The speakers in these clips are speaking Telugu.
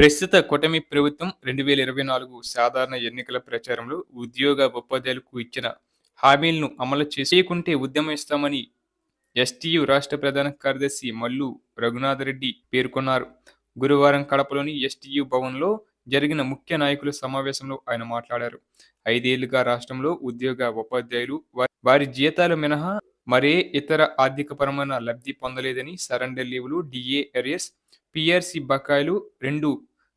ప్రస్తుత కూటమి ప్రభుత్వం రెండు వేల ఇరవై నాలుగు సాధారణ ఎన్నికల ప్రచారంలో ఉద్యోగ ఉపాధ్యాయులకు ఇచ్చిన హామీలను అమలు చేయకుంటే ఉద్యమిస్తామని ఎస్టీయు రాష్ట్ర ప్రధాన కార్యదర్శి మల్లు రఘునాథరెడ్డి పేర్కొన్నారు. గురువారం కడపలోని ఎస్టీయు భవన్లో జరిగిన ముఖ్య నాయకుల సమావేశంలో ఆయన మాట్లాడారు. ఐదేళ్ళుగా రాష్ట్రంలో ఉద్యోగ ఉపాధ్యాయులు వారి జీతాలు మినహా మరే ఇతర ఆర్థికపరమైన లబ్ధి పొందలేదని సరెండర్ లీవులు డిఏ ఎరియర్స్ పిఆర్సి బకాయిలు రెండు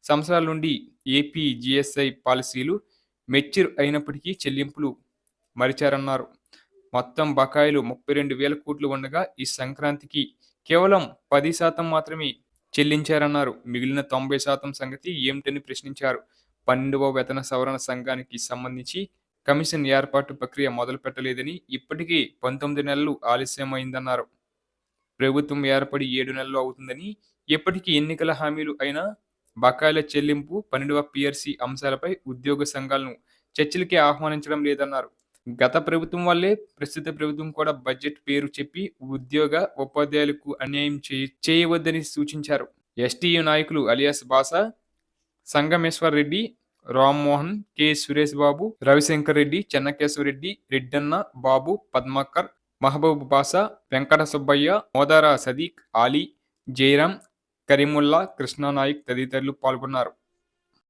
సంవత్సరాల నుండి ఏపీ జిఎస్ఐ పాలసీలు మెచ్యూర్ అయినప్పటికీ చెల్లింపులు మరిచారన్నారు. మొత్తం బకాయిలు ముప్పై రెండు వేల కోట్లు ఉండగా ఈ సంక్రాంతికి కేవలం పది శాతం మాత్రమే చెల్లించారన్నారు. మిగిలిన తొంభై శాతం సంగతి ఏమిటని ప్రశ్నించారు. పన్నెండవ వేతన సవరణ సంఘానికి సంబంధించి కమిషన్ ఏర్పాటు ప్రక్రియ మొదలు పెట్టలేదని ఇప్పటికీ పంతొమ్మిది నెలలు ఆలస్యమైందన్నారు. ప్రభుత్వం ఏర్పడి ఏడు నెలలు అవుతుందని ఇప్పటికీ ఎన్నికల హామీలు అయినా బకాయిల చెల్లింపు పన్నెండవ పిఆర్సి అంశాలపై ఉద్యోగ సంఘాలను చర్చలకి ఆహ్వానించడం లేదన్నారు. గత ప్రభుత్వం వల్లే ప్రస్తుత ప్రభుత్వం కూడా బడ్జెట్ పేరు చెప్పి ఉద్యోగ ఉపాధ్యాయులకు అన్యాయం చేయ చేయవద్దని సూచించారు. ఎస్టీయు నాయకులు అలియాస్ బాసా సంగమేశ్వర్ రెడ్డి రామ్మోహన్ కె. సురేష్ బాబు రవిశంకర్ రెడ్డి చెన్నకేశ్వరరెడ్డి రెడ్డన్న బాబు పద్మాకర్ మహబూబ్ బాసా వెంకట సుబ్బయ్య మోదారా సదీక్ ఆలీ జయరాం కరీముల్లా కృష్ణానాయక్ తదితరులు పాల్గొన్నారు.